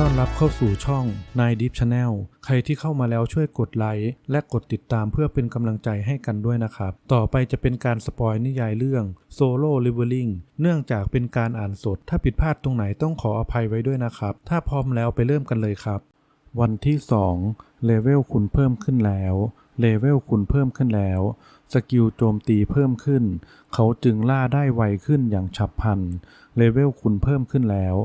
ต้อนรับเข้าสู่ช่องนายดิฟชาแนลใครที่เข้ามาแล้วช่วยกดไลค์และกดติดตามเพื่อเป็นกำลังใจให้กันด้วยนะครับ ต่อไปจะเป็นการสปอยนิยายเรื่องโซโล่ลิเวอริงเนื่องจากเป็นการอ่านสด ถ้าผิดพลาดตรงไหนต้องขออภัยไว้ด้วยนะครับ ถ้าพร้อมแล้วไปเริ่มกันเลยครับ วันที่ 2 เลเวลคุณเพิ่มขึ้นแล้ว เลเวลคุณเพิ่มขึ้นแล้ว สกิลโจมตีเพิ่มขึ้น เขาจึงล่าได้ไวขึ้นอย่างฉับพลัน เลเวลคุณเพิ่มขึ้นแล้ว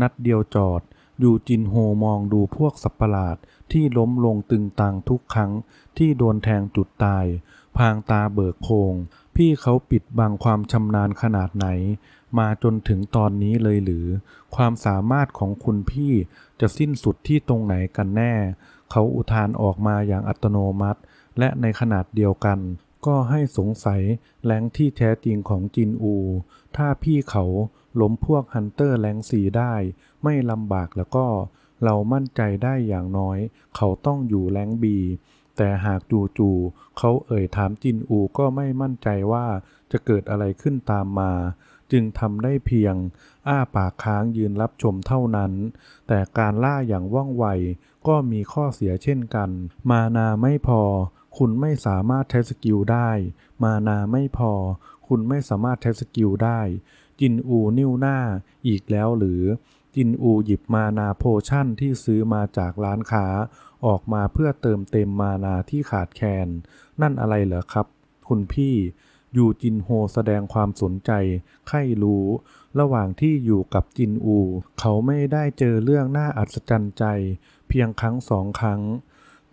นัดเดียวจอด ยูจินโฮมองดูพวกสัตว์ประหลาดที่ล้มลงตึงตังทุกครั้งที่โดนแทงจุดตาย พางตาเบิกโพงพี่เขาปิดบังความชำนาญขนาดไหน มาจนถึงตอนนี้เลยหรือ ความสามารถของคุณพี่จะสิ้นสุดที่ตรงไหนกันแน่ เขาอุทานออกมาอย่างอัตโนมัติ และในขนาดเดียวกัน ก็ให้สงสัยแหล่งที่แท้จริงของจินอู ถ้าพี่เขา ล้มพวกฮันเตอร์แหล่งสีได้ ไม่ลำบากแล้วก็ เรามั่นใจได้อย่างน้อย เขาต้องอยู่แหล่งบีแต่หากจู่ๆเขาเอ่ยถามจินอูก็ไม่มั่นใจว่าจะเกิดอะไรขึ้นตามมา จึงทำได้เพียง อ้าปากค้างยืนรับชมเท่านั้น แต่การล่าอย่างว่องไว ก็มีข้อเสียเช่นกัน มานาไม่พอ คุณไม่สามารถใช้สกิลได้ มานาไม่พอ คุณไม่สามารถใช้สกิลได้ จินอูนิ้วหน้าอีกแล้วหรือ จินอูหยิบมานาโพชั่นที่ซื้อมาจากร้านค้า ออกมาเพื่อเติมเต็มมานาที่ขาดแคลนนั่นอะไรเหรอครับ คุณพี่ยูจินโฮแสดงความสนใจใคร่รู้ ระหว่างที่อยู่กับจินอู เขาไม่ได้เจอเรื่องน่าอัศจรรย์ใจ เพียงครั้งสองครั้ง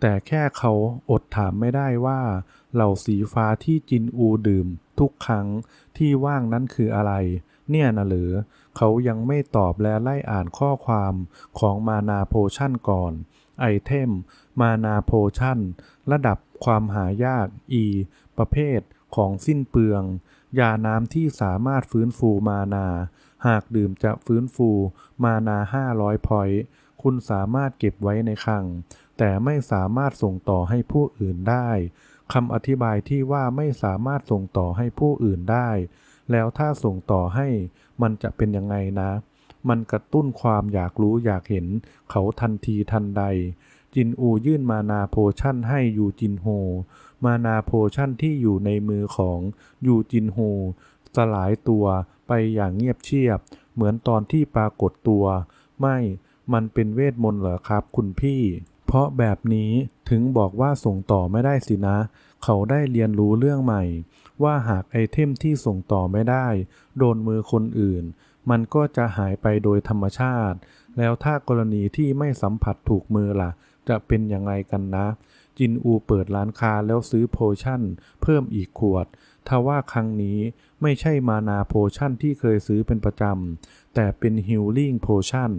แต่แค่เขาอดถามไม่ได้ว่า เหล่าสีฟ้าที่จินอูดื่ม ทุกครั้งที่ว่างนั้นคืออะไร เนี่ยนะหรือ เขายังไม่ตอบและไล่อ่านข้อความของมานาโพชั่นก่อน ไอเทม มานาโพชั่น ระดับความหายาก E ประเภทของสิ้นเปลือง ยาน้ำที่สามารถฟื้นฟูมานา หากดื่มจะฟื้นฟูมานา 500 พอยต์คุณสามารถเก็บไว้ในคลัง แต่ไม่สามารถส่งต่อให้ผู้อื่นได้คำอธิบายที่ว่าไม่สามารถส่งต่อให้ผู้อื่นได้ แล้วถ้าส่งต่อให้มันจะเป็นยังไงนะ มันกระตุ้นความอยากรู้อยากเห็นเขาทันทีทันใด จินอูยื่นมานาโพชั่นให้ยูจินโฮ มานาโพชั่นที่อยู่ในมือของยูจินโฮสลายตัวไปอย่างเงียบเชียบ เหมือนตอนที่ปรากฏตัว ไม่ มันเป็นเวทมนต์เหรอครับ คุณพี่ ราะแบบนี้ถึงบอกว่าส่งต่อไม่ได้สินะ เขาได้เรียนรู้เรื่องใหม่ ว่าหากไอเทมที่ส่งต่อไม่ได้ โดนมือคนอื่น มันก็จะหายไปโดยธรรมชาติ แล้วถ้ากรณีที่ไม่สัมผัสถูกมือล่ะ จะเป็นอยังไงกันนะ จินอูเปิดร้านค้าแล้วซื้อโพชั่น เพิ่มอีกขวดทว่าครั้งนี้ไม่ใช่มานาโพชั่นที่เคยซื้อเป็นประจำแต่เป็นฮิลลิ่งโพชั่น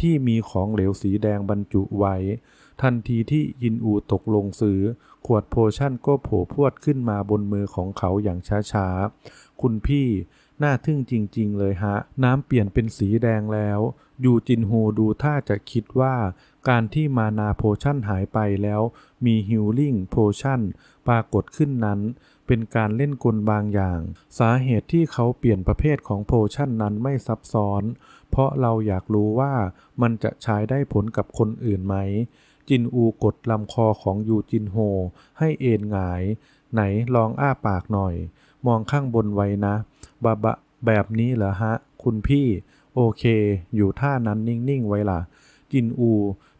ที่มีของเหลวสีแดงบรรจุไว้ ทันทีที่ยินอูตกลงซื้อ ขวดโพชั่นก็โผล่พวดขึ้นมาบนมือของเขาอย่างช้าๆ คุณพี่ น่าทึ่งจริงๆเลยฮะ น้ำเปลี่ยนเป็นสีแดงแล้ว ยูจินโฮดูท่าจะคิดว่าการที่มานาโพชั่นหายไปแล้ว มีฮิลลิ่งโพชั่นปรากฏขึ้นนั้น เป็นการเล่นกลบางอย่าง สาเหตุที่เขาเปลี่ยนประเภทของโพชั่นนั้นไม่ซับซ้อน เพราะเราอยากรู้ว่ามันจะใช้ได้ผลกับคนอื่นไหม จินอูกดลำคอของยูจินโฮ ให้เอนหงาย ไหนลองอ้าปากหน่อย มองข้างบนไว้นะบะบะแบบนี้เหรอฮะ คุณพี่ โอเค อยู่ท่านั้นนิ่ง ๆ ไว้ล่ะ จินอู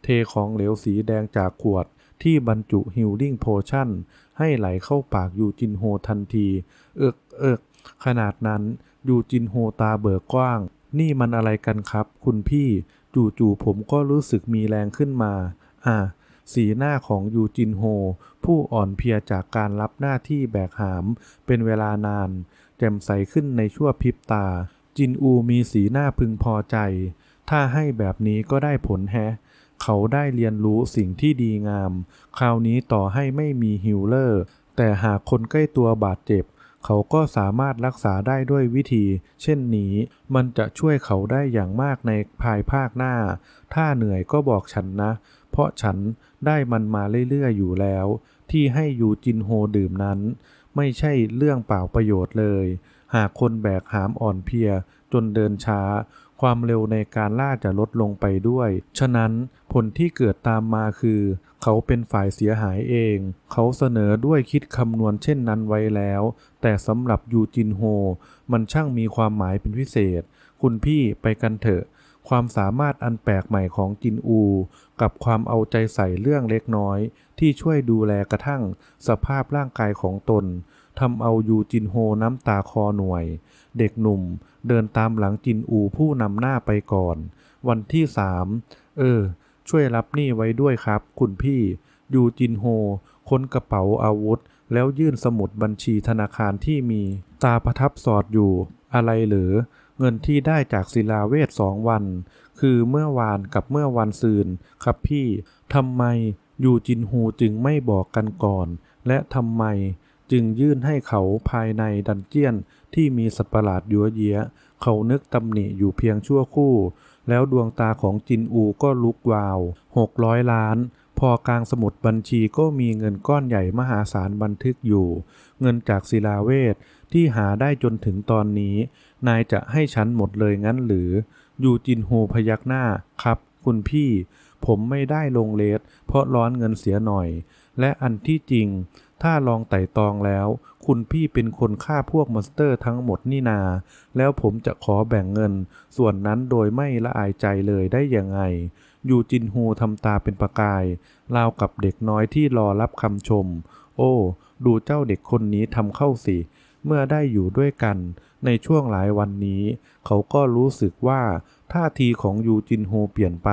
เทของเหลวสีแดงจากขวด ที่บรรจุฮิลลิ่งโพชั่น ให้ไหลเข้าปากยูจินโฮทันที เอิกเอิกขนาดนั้นยูจินโฮตาเบิกกว้าง นี่มันอะไรกันครับ คุณพี่ จู่ๆผมก็รู้สึกมีแรงขึ้นมา สีหน้าของยูจินโฮ ผู้อ่อนเพลียจากการรับหน้าที่แบกหาม เป็นเวลานาน แจ่มใสขึ้นในชั่วพริบตา จินอูมีสีหน้าพึงพอใจ ถ้าให้แบบนี้ก็ได้ผลแฮะ เขาได้เรียนรู้สิ่งที่ดีงาม คราวนี้ต่อให้ไม่มีฮิลเลอร์ แต่หากคนใกล้ตัวบาดเจ็บเขาก็สามารถรักษาได้ด้วยวิธี เช่นนี้ มันจะช่วยเขาได้อย่างมากในภายภาคหน้า ถ้าเหนื่อยก็บอกฉันนะ เพราะฉันได้มันมาเรื่อยๆอยู่แล้ว ที่ให้ยูจินโฮดื่มนั้น ไม่ใช่เรื่องเปล่าประโยชน์เลย หากคนแบกหามอ่อนเพลียจนเดินช้า ความเร็วในการล่าจะลดลงไปด้วย ฉะนั้นผลที่เกิดตามมาคือ เขาเป็นฝ่ายเสียหายเอง เขาเสนอด้วยคิดคำนวณเช่นนั้นไว้แล้ว แต่สำหรับยูจินโฮ มันช่างมีความหมายเป็นพิเศษ คุณพี่ไปกันเถอะ ความสามารถอันแปลกใหม่ของจินอู กับความเอาใจใส่เรื่องเล็กน้อย ที่ช่วยดูแลกระทั่งสภาพร่างกายของตนทำเอายูจินโฮน้ำตาคอหน่วย เด็กหนุ่มเดินตามหลังจินอูผู้นำหน้าไปก่อน วันที่สามเออ ช่วยรับนี่ไว้ด้วยครับ คุณพี่ ยูจินโฮค้นกระเป๋าอาวุธ แล้วยื่นสมุดบัญชีธนาคารที่มี ตาประทับสอดอยู่ อะไรหรือ เงินที่ได้จากศิลาเวทสองวัน คือเมื่อวานกับเมื่อวันซืน ครับพี่ทำไมยูจินฮูจึงไม่บอกกันก่อน และทำไมจึงยื่นให้เขาภายในดันเจียนที่มีสัตว์ประหลาดยัวเยียเขานึกตำหนิอยู่เพียงชั่วครู่ แล้วดวงตาของจินอูก็ลุกวาวหกร้อยล้าน พอกลางสมุดบัญชีก็มีเงินก้อนใหญ่มหาศาลบันทึกอยู่ เงินจากศิลาเวทที่หาได้จนถึงตอนนี้ นายจะให้ฉันหมดเลยงั้นหรือ ยูจินโฮพยักหน้าครับ คุณพี่ ผมไม่ได้ลงเลสเพราะร้อนเงินเสียหน่อย และอันที่จริง ถ้าลองไต่ตองแล้ว คุณพี่เป็นคนฆ่าพวกมอนสเตอร์ทั้งหมดนี่นา แล้วผมจะขอแบ่งเงิน ส่วนนั้นโดยไม่ละอายใจเลยได้ยังไงยูจินฮูทำตาเป็นประกายราวกับเด็กน้อยที่รอรับคำชม โอ้ ดูเจ้าเด็กคนนี้ทำเข้าสิ เมื่อได้อยู่ด้วยกันในช่วงหลายวันนี้ เขาก็รู้สึกว่าท่าทีของยูจินโฮเปลี่ยนไป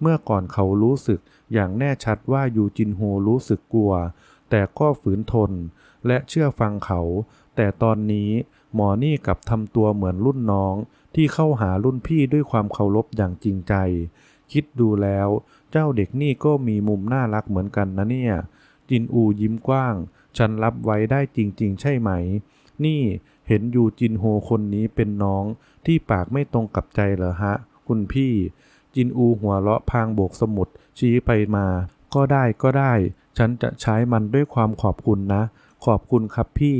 เมื่อก่อนเขารู้สึกอย่างแน่ชัดว่ายูจินโฮรู้สึกกลัว แต่ก็ฝืนทนและเชื่อฟังเขา แต่ตอนนี้หมอนี่กลับทำตัวเหมือนรุ่นน้อง ที่เข้าหารุ่นพี่ด้วยความเคารพอย่างจริงใจ คิดดูแล้ว เจ้าเด็กนี่ก็มีมุมน่ารักเหมือนกันนะเนี่ย จินอูยิ้มกว้าง ฉันรับไว้ได้จริง ๆ ใช่ไหม นี่เห็นยูจินโฮคนนี้เป็นน้องที่ปากไม่ตรงกับใจเหรอฮะ คุณพี่ จินอูหัวเราะพางโบกสมุดชี้ไปมา ก็ได้ก็ได้ ฉันจะใช้มันด้วยความขอบคุณนะ ขอบคุณครับพี่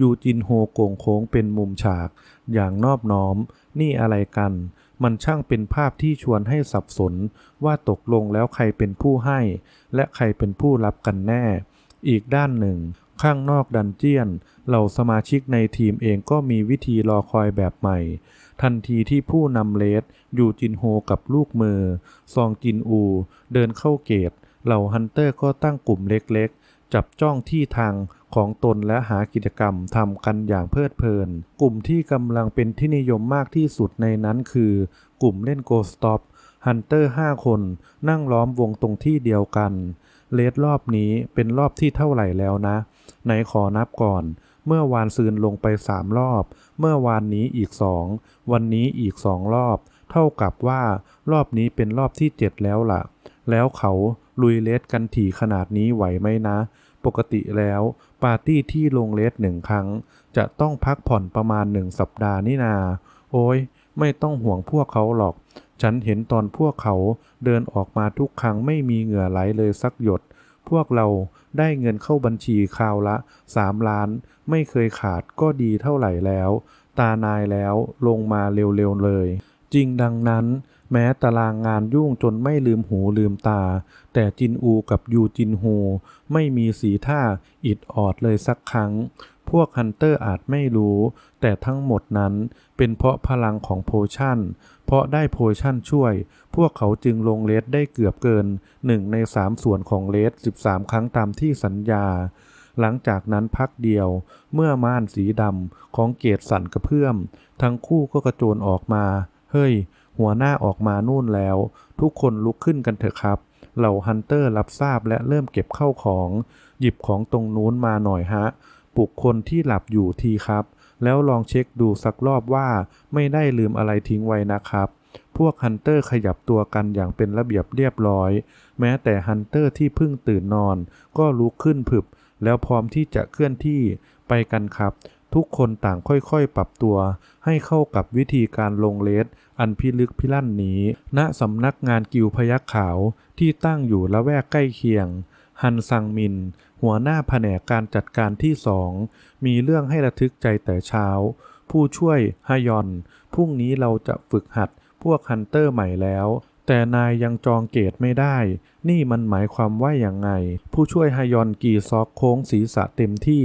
ยูจินโฮโกงโค้งเป็นมุมฉาก อย่างนอบน้อม นี่อะไรกัน มันช่างเป็นภาพที่ชวนให้สับสน ว่าตกลงแล้วใครเป็นผู้ให้ และใครเป็นผู้รับกันแน่ อีกด้านหนึ่ง ข้างนอกดันเจียน เหล่าสมาชิกในทีมเองก็มีวิธีรอคอยแบบใหม่ ทันทีที่ผู้นำเลสยูจินโฮกับลูกมือ ซองจินอู เดินเข้าเกต เหล่าฮันเตอร์ก็ตั้งกลุ่มเล็กๆ จับจ้องที่ทางของตนและหากิจกรรมทำกันอย่างเพลิดเพลิน กลุ่มที่กำลังเป็นที่นิยมมากที่สุดในนั้นคือ กลุ่มเล่นโกสต็อปฮันเตอร์ห้าคนนั่งล้อมวงตรงที่เดียวกัน เลสรอบนี้เป็นรอบที่เท่าไหร่แล้วนะไหนขอนับก่อน เมื่อวานซืนลงไปสามรอบ เมื่อวานนี้อีกสองวันนี้อีกสองรอบ เท่ากับว่ารอบนี้เป็นรอบที่เจ็ดแล้วล่ะ แล้วเขาลุยเลสกันถี่ขนาดนี้ไหวไหมนะ ปกติแล้ว ปาร์ตี้ที่ลงเลสหนึ่งครั้ง จะต้องพักผ่อนประมาณหนึ่งสัปดาห์นี่นา โอ้ยไม่ต้องห่วงพวกเขาหรอก ฉันเห็นตอนพวกเขาเดินออกมาทุกครั้งไม่มีเหงื่อไหลเลยสักหยด พวกเราได้เงินเข้าบัญชีคราวละสามล้าน ไม่เคยขาดก็ดีเท่าไหร่แล้ว ตานายแล้วลงมาเร็วๆเลย จริงดังนั้น แม้ตารางงานยุ่งจนไม่ลืมหูลืมตา แต่จินอูกับยูจินโฮไม่มีสีท่าอิดออดเลยสักครั้ง พวกฮันเตอร์อาจไม่รู้ แต่ทั้งหมดนั้นเป็นเพราะพลังของโพชั่น เพราะได้โพชั่นช่วย พวกเขาจึงลงเลสได้เกือบเกินหนึ่งในสามส่วนของเลส13 ครั้งตามที่สัญญา หลังจากนั้นพักเดียว เมื่อม่านสีดำของเกตสั่นกระเพื่อม ทั้งคู่ก็กระโจนออกมา เฮ้ย หัวหน้าออกมานู่นแล้ว ทุกคนลุกขึ้นกันเถอะครับเหล่าฮันเตอร์รับทราบและเริ่มเก็บเข้าของ หยิบของตรงนู้นมาหน่อยฮะ ปลุกคนที่หลับอยู่ทีครับ แล้วลองเช็คดูสักรอบว่าไม่ได้ลืมอะไรทิ้งไว้นะครับ พวกฮันเตอร์ขยับตัวกันอย่างเป็นระเบียบเรียบร้อย แม้แต่ฮันเตอร์ที่เพิ่งตื่นนอน ก็ลุกขึ้นผึบ แล้วพร้อมที่จะเคลื่อนที่ไปกันครับ ทุกคนต่างค่อยๆ ปรับตัว ให้เข้ากับวิธีการลงเลสอันพิลึกพิลั่นนี้ ณสำนักงานกิวพยักขาวที่ตั้งอยู่ละแวกใกล้เคียงฮันซังมิน หัวหน้าแผนกการจัดการที่สองมีเรื่องให้ระทึกใจแต่เช้า ผู้ช่วยฮยอน พรุ่งนี้เราจะฝึกหัดพวกฮันเตอร์ใหม่แล้ว แต่นายยังจองเกตไม่ได้ นี่มันหมายความว่าอย่างไง ผู้ช่วยฮยอนกีซอกโค้งศีรษะเต็มที่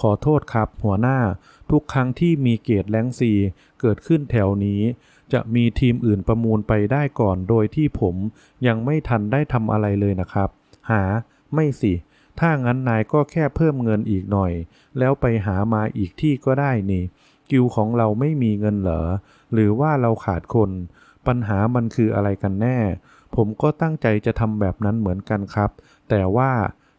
ขอโทษครับหัวหน้า ทุกครั้งที่มีเกตแรงซีเกิดขึ้นแถวนี้ จะมีทีมอื่นประมูลไปได้ก่อนโดยที่ผมยังไม่ทันได้ทำอะไรเลยนะครับ หา ไม่สิ ถ้างั้นนายก็แค่เพิ่มเงินอีกหน่อย แล้วไปหามาอีกที่ก็ได้นี่กิวของเราไม่มีเงินเหรอ หรือว่าเราขาดคน ปัญหามันคืออะไรกันแน่ ผมก็ตั้งใจจะทำแบบนั้นเหมือนกันครับ แต่ว่า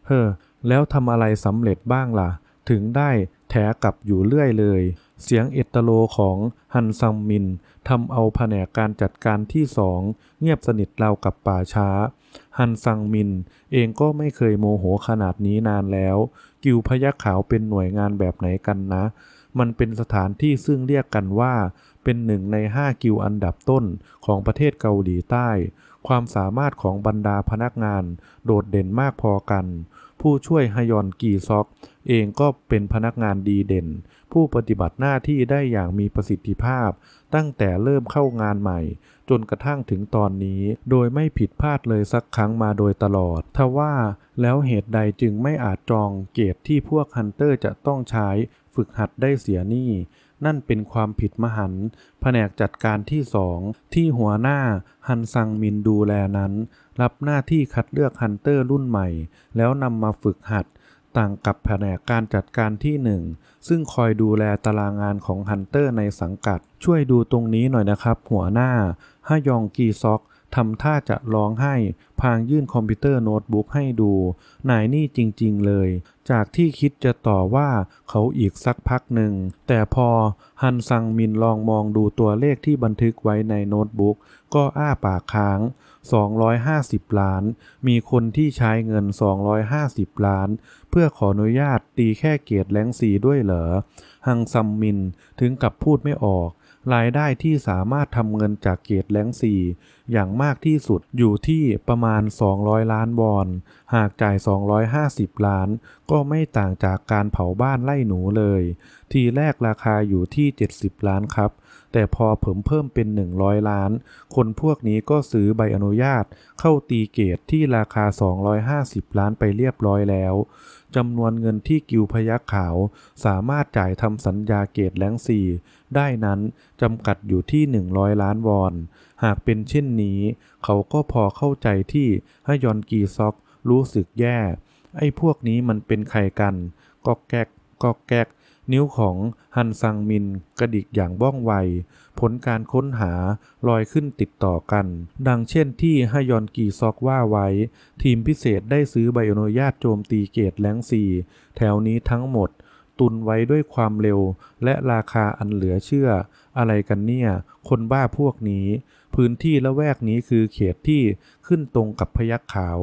เฮ้อ แล้วทำอะไรสำเร็จบ้างล่ะ ถึงได้แถกลับอยู่เรื่อยเลย เสียงเอตโลของฮันซังมินทำเอาแผนกการจัดการที่สองเงียบสนิทราวกับป่าช้า ฮันซังมิน เองก็ไม่เคยโมโหขนาดนี้นานแล้ว กิวพยักขาวเป็นหน่วยงานแบบไหนกันนะ มันเป็นสถานที่ซึ่งเรียกกันว่า เป็นหนึ่งในห้ากิวอันดับต้นของประเทศเกาหลีใต้ ความสามารถของบรรดาพนักงาน โดดเด่นมากพอกัน ผู้ช่วยฮยอนกีซอก เองก็เป็นพนักงานดีเด่น ผู้ปฏิบัติหน้าที่ได้อย่างมีประสิทธิภาพ ตั้งแต่เริ่มเข้างานใหม่ จนกระทั่งถึงตอนนี้ โดยไม่ผิดพลาดเลยสักครั้งมาโดยตลอด ทว่าแล้วเหตุใดจึงไม่อาจจองเกตที่พวกฮันเตอร์จะต้องใช้ฝึกหัดได้เสียนี่ นั่นเป็นความผิดมหันต์แผนกจัดการที่สองที่หัวหน้าฮันซังมินดูแลนั้น รับหน้าที่คัดเลือกฮันเตอร์รุ่นใหม่ แล้วนำมาฝึกหัดต่างกับแผนกการจัดการที่หนึ่งซึ่งคอยดูแลตารางงานของฮันเตอร์ในสังกัด ช่วยดูตรงนี้หน่อยนะครับ หัวหน้า ฮยองกีซอกทำท่าจะร้องไห้ พางยื่นคอมพิวเตอร์โน้ตบุ๊กให้ดู นายนี่จริงๆเลย จากที่คิดจะต่อว่าเขาอีกสักพักหนึ่ง แต่พอฮันซังมินลองมองดูตัวเลขที่บันทึกไว้ในโน้ตบุ๊ก ก็อ้าปากค้าง 250 ล้าน มีคนที่ใช้เงิน 250 ล้าน เพื่อขออนุญาตตีแค่เกียรติแรงสีด้วยเหรอ ฮังซัมมินถึงกับพูดไม่ออก รายได้ที่สามารถทำเงินจากเกติแลงสีอย่างมากที่สุดอยู่ที่ประมาณ 200 ล้านวอน หากจ่าย 250 ล้าน ก็ไม่ต่างจากการเผาบ้านไล่หนูเลย ทีแรกราคาอยู่ที่ 70 ล้านครับ แต่พอเพิ่มเพิ่มเป็น 100 ล้าน คนพวกนี้ก็ซื้อใบอนุญาต เข้าตีเกตที่ราคา 250 ล้านไปเรียบร้อยแล้วจำนวนเงินที่กิวพยักขาว สามารถจ่ายทำสัญญาเกตแลงซีได้นั้นจำกัดอยู่ที่ 100 ล้านวอน หากเป็นเช่นนี้ เขาก็พอเข้าใจที่ฮยอนกีซอกรู้สึกแย่ ไอ้พวกนี้มันเป็นใครกันกอกแก๊กกอกแก๊ก นิ้วของฮันซังมินกระดิกอย่างว่องไว ผลการค้นหาลอยขึ้นติดต่อกัน ดังเช่นที่ฮยอนกีซอกว่าไว้ ทีมพิเศษได้ซื้อใบอนุญาตโจมตีเกตแลงซีแถวนี้ทั้งหมด ตุนไว้ด้วยความเร็วและราคาอันเหลือเชื่อ อะไรกันเนี่ย คนบ้าพวกนี้ พื้นที่ละแวกนี้คือเขตที่ขึ้นตรงกับพยักขาว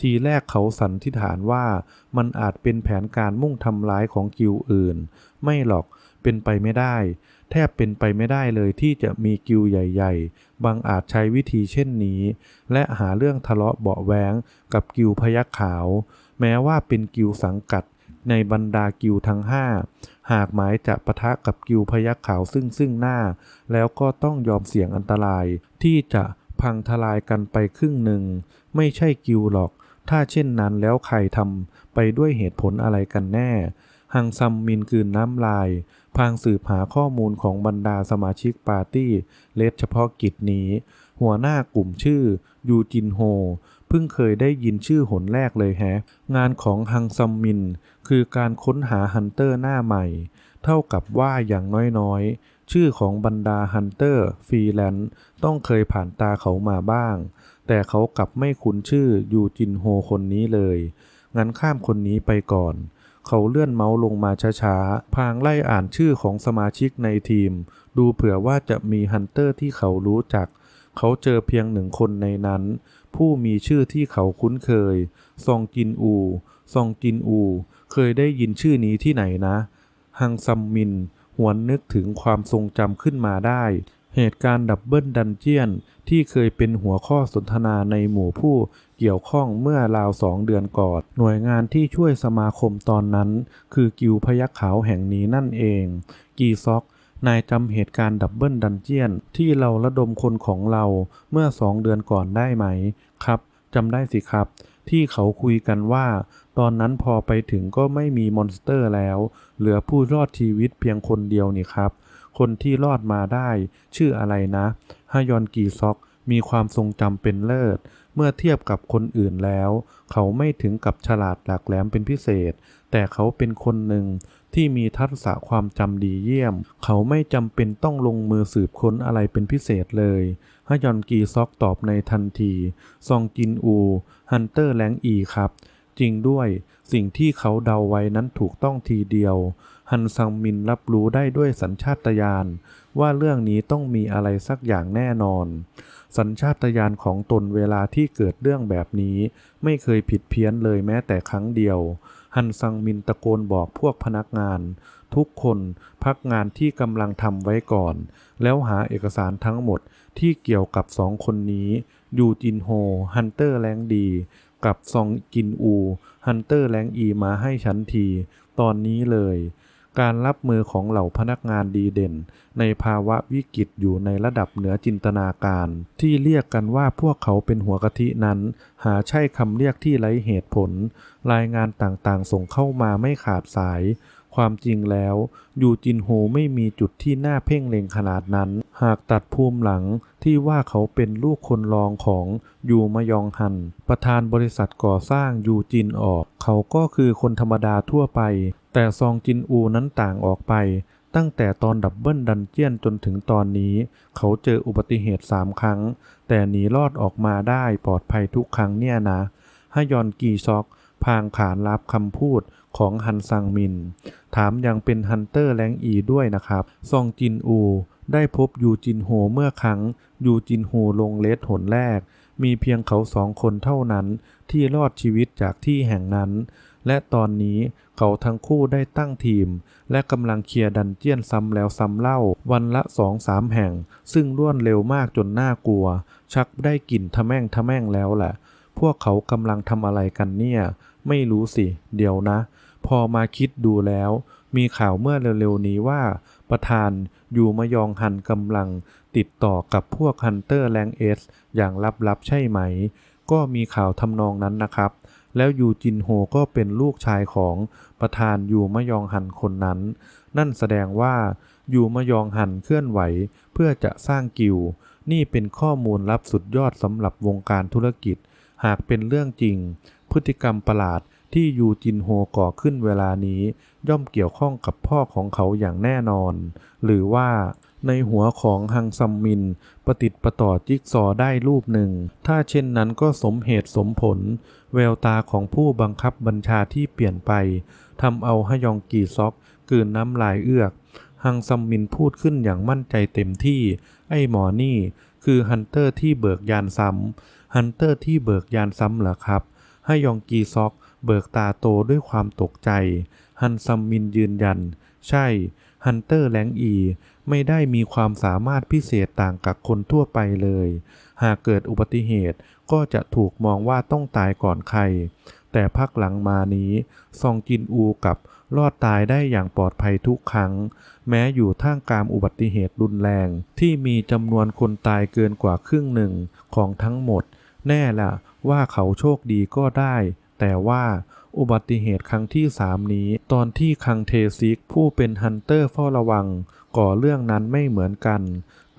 ทีแรกเขาสันนิษฐานว่ามันอาจเป็นแผนการมุ่งทำร้ายของกิวอื่น ไม่หรอกเป็นไปไม่ได้ แทบเป็นไปไม่ได้เลยที่จะมีกิวใหญ่ ๆ บางอาจใช้วิธีเช่นนี้ และหาเรื่องทะเลาะเบาะแวงกับกิวพยักขาว แม้ว่าเป็นกิวสังกัดในบรรดากิวทั้งห้า หากหมายจะปะทะกับกิวพยักขาวซึ่งซึ่งหน้า แล้วก็ต้องยอมเสี่ยงอันตราย ที่จะพังทลายกันไปครึ่งหนึ่ง ไม่ใช่กิวหรอก ถ้าเช่นนั้นแล้วใครทำไปด้วยเหตุผลอะไรกันแน่ฮังซัมมินคืนน้ำลาย พางสืบหาข้อมูลของบรรดาสมาชิกปาร์ตี้เลดเฉพาะกิจนี้ หัวหน้ากลุ่มชื่อ ยูจินโฮ พิ่งเคยได้ยินชื่อหนแรกเลยแฮะ งานของฮังซัมมิน คือการค้นหาฮันเตอร์หน้าใหม่ เท่ากับว่าอย่างน้อยๆ ชื่อของบรรดาฮันเตอร์ฟรีแลนซ์ต้องเคยผ่านตาเขามาบ้าง แต่เขากลับไม่คุ้นชื่อยูจินโฮคนนี้เลย งั้นข้ามคนนี้ไปก่อนเขาเลื่อนเมาส์ลงมาช้าๆ พางไล่อ่านชื่อของสมาชิกในทีม ดูเผื่อว่าจะมีฮันเตอร์ที่เขารู้จัก เขาเจอเพียงหนึ่งคนในนั้น ผู้มีชื่อที่เขาคุ้นเคย ซองจินอู ซองจินอู เคยได้ยินชื่อนี้ที่ไหนนะ ฮังซัมมิน หวนนึกถึงความทรงจำขึ้นมาได้ เหตุการณ์ดับเบิลดันเจียน ที่เคยเป็นหัวข้อสนทนาในหมู่ผู้เกี่ยวข้องเมื่อราวสองเดือนก่อน หน่วยงานที่ช่วยสมาคมตอนนั้น คือกิวพยักขาวแห่งนี้นั่นเอง กีซอก นายจำเหตุการณ์ดับเบิลดันเจียน ที่เราระดมคนของเราเมื่อสองเดือนก่อนได้ไหม ครับจำได้สิครับ ที่เขาคุยกันว่า ตอนนั้นพอไปถึงก็ไม่มีมอนสเตอร์แล้ว เหลือผู้รอดชีวิตเพียงคนเดียวนี่ครับ คนที่รอดมาได้ ชื่ออะไรนะฮยอนกีซอก มีความทรงจำเป็นเลิศ เมื่อเทียบกับคนอื่นแล้ว เขาไม่ถึงกับฉลาดหลักแหลมเป็นพิเศษ แต่เขาเป็นคนหนึ่ง ที่มีทักษะความจำดีเยี่ยม เขาไม่จำเป็นต้องลงมือสืบค้นอะไรเป็นพิเศษเลยฮยอนกีซอกตอบในทันที ซองจินอู ฮันเตอร์แลงอีครับ จริงด้วยสิ่งที่เขาเดาไว้นั้นถูกต้องทีเดียว ฮันซังมินรับรู้ได้ด้วยสัญชาตญาณว่าเรื่องนี้ต้องมีอะไรสักอย่างแน่นอน สัญชาตญาณของตนเวลาที่เกิดเรื่องแบบนี้ ไม่เคยผิดเพี้ยนเลยแม้แต่ครั้งเดียว ฮันซังมินตะโกนบอกพวกพนักงาน ทุกคนพักงานที่กำลังทำไว้ก่อน แล้วหาเอกสารทั้งหมดที่เกี่ยวกับสองคนนี้ ยูจินโฮ ฮันเตอร์แรงดี กับซองจินอู ฮันเตอร์แรงอีมาให้ฉันที ตอนนี้เลย การรับมือของเหล่าพนักงานดีเด่น ในภาวะวิกฤตอยู่ในระดับเหนือจินตนาการ ที่เรียกกันว่าพวกเขาเป็นหัวกะทินั้น หาใช่คำเรียกที่ไร้เหตุผล รายงานต่างๆ ส่งเข้ามาไม่ขาดสาย ความจริงแล้วยูจินโฮไม่มีจุดที่น่าเพ่งเล็งขนาดนั้น หากตัดภูมิหลังที่ว่าเขาเป็นลูกคนรองของยูมยองฮัน ประธานบริษัทก่อสร้างยูจินออก เขาก็คือคนธรรมดาทั่วไป แต่ซองจินอูนั้นต่างออกไป ตั้งแต่ตอนดับเบิลดันเจียนจนถึงตอนนี้ เขาเจออุบัติเหตุสามครั้ง แต่หนีรอดออกมาได้ปลอดภัยทุกครั้งเนี่ยนะฮยอนกีซอกพางขานรับคำพูดของฮันซังมิน ถามยังเป็นฮันเตอร์แรงอีด้วยนะครับ ซองจินอู ได้พบยูจินโฮเมื่อครั้ง ยูจินโฮลงเลสหนแรก มีเพียงเขาสองคนเท่านั้นที่รอดชีวิตจากที่แห่งนั้น และตอนนี้เขาทั้งคู่ได้ตั้งทีม และกำลังเคลียร์ดันเจียนซ้ำแล้วซ้ำเล่าวันละสองสามแห่ง ซึ่งรวดเร็วมากจนน่ากลัว ชักได้กลิ่นทะแม่งทะแม่งแล้วแหละ พวกเขากำลังทำอะไรกันเนี่ย ไม่รู้สิ เดี๋ยวนะ พอมาคิดดูแล้ว มีข่าวเมื่อเร็วๆนี้ว่า ประธานยูมยองฮันกำลัง ติดต่อกับพวกฮันเตอร์แรงเอสอย่างลับๆใช่ไหม ก็มีข่าวทำนองนั้นนะครับ แล้วยูจินโฮก็เป็นลูกชายของประธานยูมยองฮันคนนั้น นั่นแสดงว่ายูมยองฮันเคลื่อนไหวเพื่อจะสร้างกิลนี่เป็นข้อมูลลับสุดยอดสำหรับวงการธุรกิจ หากเป็นเรื่องจริง พฤติกรรมประหลาดที่ยูจินโฮก่อขึ้นเวลานี้ ย่อมเกี่ยวข้องกับพ่อของเขาอย่างแน่นอน หรือว่าในหัวของฮังซัมมิน ประติดประต่อจิ๊กซอได้รูปหนึ่ง ถ้าเช่นนั้นก็สมเหตุสมผล แววตาของผู้บังคับบัญชาที่เปลี่ยนไปทำเอาฮยองกีซอกกลืนน้ำลายเอือกฮังซัมมินพูดขึ้นอย่างมั่นใจเต็มที่ ไอ้หมอนี่คือฮันเตอร์ที่เบิกยานซ้ำฮันเตอร์ที่เบิกยานซ้ำเหรอครับฮยองกีซอกเบิกตาโตด้วยความตกใจ ฮันซัมมินยืนยัน ใช่ ฮันเตอร์แลงอี ไม่ได้มีความสามารถพิเศษต่างกับคนทั่วไปเลย หากเกิดอุบัติเหตุก็จะถูกมองว่าต้องตายก่อนใคร แต่พักหลังมานี้ ซองจินอูกับรอดตายได้อย่างปลอดภัยทุกครั้ง แม้อยู่ท่ามกลางอุบัติเหตุรุนแรง ที่มีจำนวนคนตายเกินกว่าครึ่งหนึ่งของทั้งหมด แน่ล่ะว่าเขาโชคดีก็ได้ แต่ว่าอุบัติเหตุครั้งที่สามนี้ ตอนที่คังเทซิกผู้เป็นฮันเตอร์เฝ้าระวัง ก่อเรื่องนั้นไม่เหมือนกัน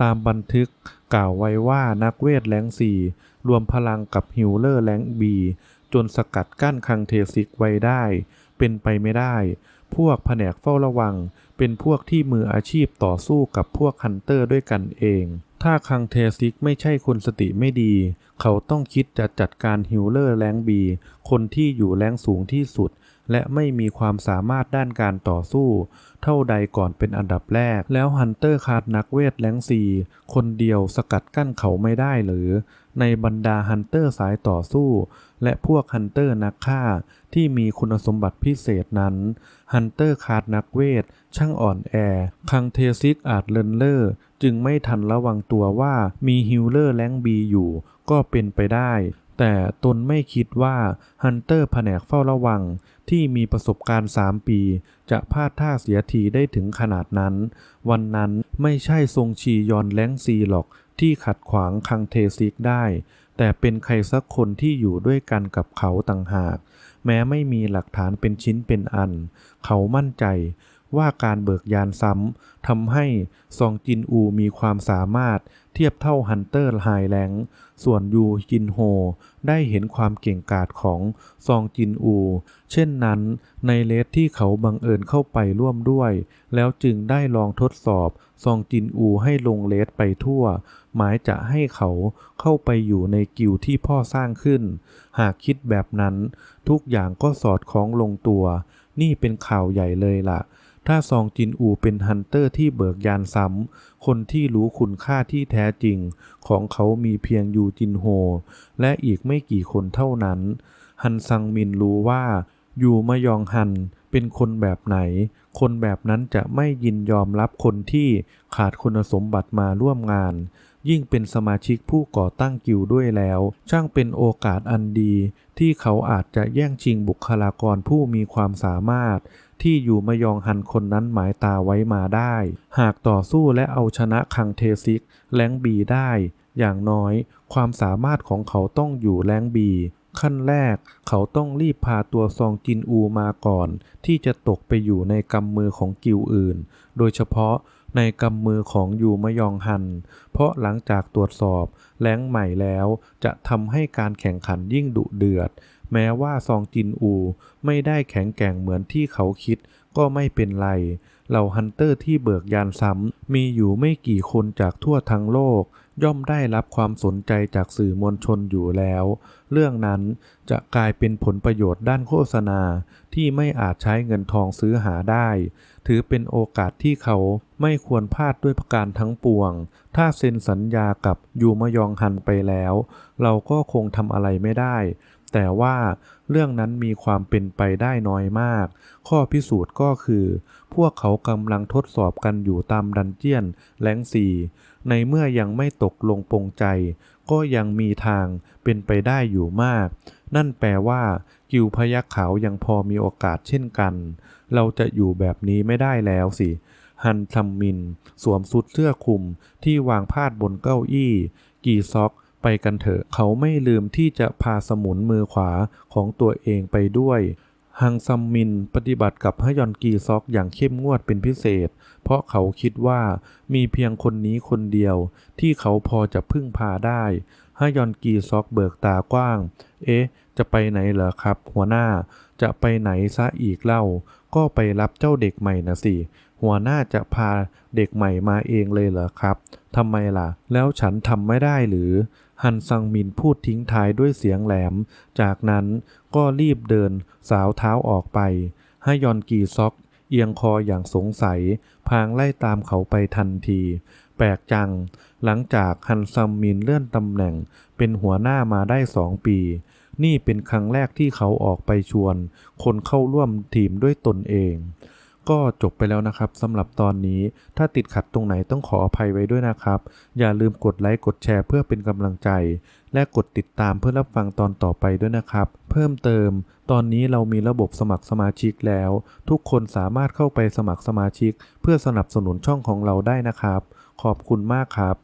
ตามบันทึก กล่าวไว้ว่านักเวทแรงสี่รวมพลังกับฮิลเลอร์แรงบีจนสกัดกั้นคังเทซิกไว้ได้ เป็นไปไม่ได้ พวกแผนกเฝ้าระวัง เป็นพวกที่มืออาชีพต่อสู้กับพวกฮันเตอร์ด้วยกันเอง ถ้าคังเทซิกไม่ใช่คนสติไม่ดี เขาต้องคิดจะจัดการฮิลเลอร์แรงบีคนที่อยู่แรงสูงที่สุด และไม่มีความสามารถด้านการต่อสู้ เท่าใดก่อนเป็นอันดับแรก แล้วฮันเตอร์ขาดนักเวทแรงซีคนเดียวสกัดกั้นเขาไม่ได้หรือ ในบรรดาฮันเตอร์สายต่อสู้ และพวกฮันเตอร์นักฆ่าที่มีคุณสมบัติพิเศษนั้นฮันเตอร์ขาดนักเวทช่างอ่อนแอ คังเทซิกอาจเลินเลอร์จึงไม่ทันระวังตัวว่ามีฮิลเลอร์แรงบีอยู่ ก็เป็นไปได้ แต่ตนไม่คิดว่าฮันเตอร์แผนกเฝ้าระวัง ที่มีประสบการณ์ 3 ปี จะพลาดท่าเสียทีได้ถึงขนาดนั้น วันนั้นไม่ใช่ทรงชียอนแลงซีหรอกที่ขัดขวางคังเทซิกได้ แต่เป็นใครสักคนที่อยู่ด้วยกันกับเขาต่างหาก แม้ไม่มีหลักฐานเป็นชิ้นเป็นอัน เขามั่นใจ ว่าการเบิกยานซ้ำทำให้ซองจินอูมีความสามารถเทียบเท่าฮันเตอร์ไฮแลงส่วนยูจินโฮได้เห็นความเก่งกาจของซองจินอู เช่นนั้นในเลสที่เขาบังเอิญเข้าไปร่วมด้วย แล้วจึงได้ลองทดสอบซองจินอูให้ลงเลสไปทั่ว หมายจะให้เขาเข้าไปอยู่ในกิวที่พ่อสร้างขึ้น หากคิดแบบนั้น ทุกอย่างก็สอดคล้องลงตัว นี่เป็นข่าวใหญ่เลยล่ะ ถ้าซองจินอูเป็นฮันเตอร์ที่เบิกยานซ้ำ คนที่รู้คุณค่าที่แท้จริง ของเขามีเพียงยูจินโฮ และอีกไม่กี่คนเท่านั้น ฮันซังมินรู้ว่า ยูมยองฮันเป็นคนแบบไหน คนแบบนั้นจะไม่ยินยอมรับคนที่ขาดคุณสมบัติมาร่วมงาน ยิ่งเป็นสมาชิกผู้ก่อตั้งกิลด้วยแล้ว ช่างเป็นโอกาสอันดี ที่เขาอาจจะแย่งชิงบุคลากรผู้มีความสามารถ ที่อยู่มยองฮันคนนั้นหมายตาไว้มาได้ หากต่อสู้และเอาชนะคังเทซิกแรงบีได้ อย่างน้อย ความสามารถของเขาต้องอยู่แรงบีขั้นแรกเขาต้องรีบพาตัวซองจินอูมาก่อน ที่จะตกไปอยู่ในกำมือของกิวอื่น โดยเฉพาะในกำมือของยูมยองฮัน เพราะหลังจากตรวจสอบแรงใหม่แล้วจะทำให้การแข่งขันยิ่งดุเดือด แม้ว่าซองจินอูไม่ได้แข็งแกร่งเหมือนที่เขาคิดก็ไม่เป็นไร เหล่าฮันเตอร์ที่เบิกยานซ้ำมีอยู่ไม่กี่คนจากทั่วทั้งโลก ย่อมได้รับความสนใจจากสื่อมวลชนอยู่แล้ว เรื่องนั้นจะกลายเป็นผลประโยชน์ด้านโฆษณาที่ไม่อาจใช้เงินทองซื้อหาได้ ถือเป็นโอกาสที่เขาไม่ควรพลาดด้วยประการทั้งปวง ถ้าเซ็นสัญญากับยูมยองฮันไปแล้ว เราก็คงทำอะไรไม่ได้ แต่ว่าเรื่องนั้นมีความเป็นไปได้น้อยมาก ข้อพิสูจน์ก็คือ พวกเขากำลังทดสอบกันอยู่ตามดันเจียนแลงซีในเมื่อยังไม่ตกลงปงใจ ก็ยังมีทางเป็นไปได้อยู่มาก นั่นแปลว่า กิวพยักขาวยังพอมีโอกาสเช่นกัน เราจะอยู่แบบนี้ไม่ได้แล้วสิฮันซัมมิน สวมสุดเสื้อคลุมที่วางพาดบนเก้าอี้ กีซอก ไปกันเถอะ เขาไม่ลืมที่จะพาสมุนมือขวาของตัวเองไปด้วยฮังซัมมินปฏิบัติกับฮยอนกีซอกอย่างเข้มงวดเป็นพิเศษ เพราะเขาคิดว่ามีเพียงคนนี้คนเดียว ที่เขาพอจะพึ่งพาได้ฮยอนกีซอกเบิกตากว้าง เอ๊ะ จะไปไหนเหรอครับ หัวหน้า จะไปไหนซะอีกเล่า ก็ไปรับเจ้าเด็กใหม่นะสิ หัวหน้าจะพาเด็กใหม่มาเองเลยเหรอครับทำไมล่ะ แล้วฉันทำไม่ได้หรือ ฮันซังมินพูดทิ้งท้ายด้วยเสียงแหลม จากนั้นก็รีบเดินสาวเท้าออกไปให้ยอนกีซอกเอียงคออย่างสงสัย พางไล่ตามเขาไปทันที แปลกจัง หลังจากฮันซัมมินเลื่อนตำแหน่ง เป็นหัวหน้ามาได้สองปี นี่เป็นครั้งแรกที่เขาออกไปชวน คนเข้าร่วมทีมด้วยตนเอง ก็จบไปแล้วนะครับสำหรับตอนนี้ถ้าติดขัดตรงไหนต้องขออภัยไว้ด้วยนะครับ อย่าลืมกดไลค์กดแชร์เพื่อเป็นกำลังใจ และกดติดตามเพื่อรับฟังตอนต่อไปด้วยนะครับ เพิ่มเติม ตอนนี้เรามีระบบสมัครสมาชิกแล้ว ทุกคนสามารถเข้าไปสมัครสมาชิก เพื่อสนับสนุนช่องของเราได้นะครับ ขอบคุณมากครับ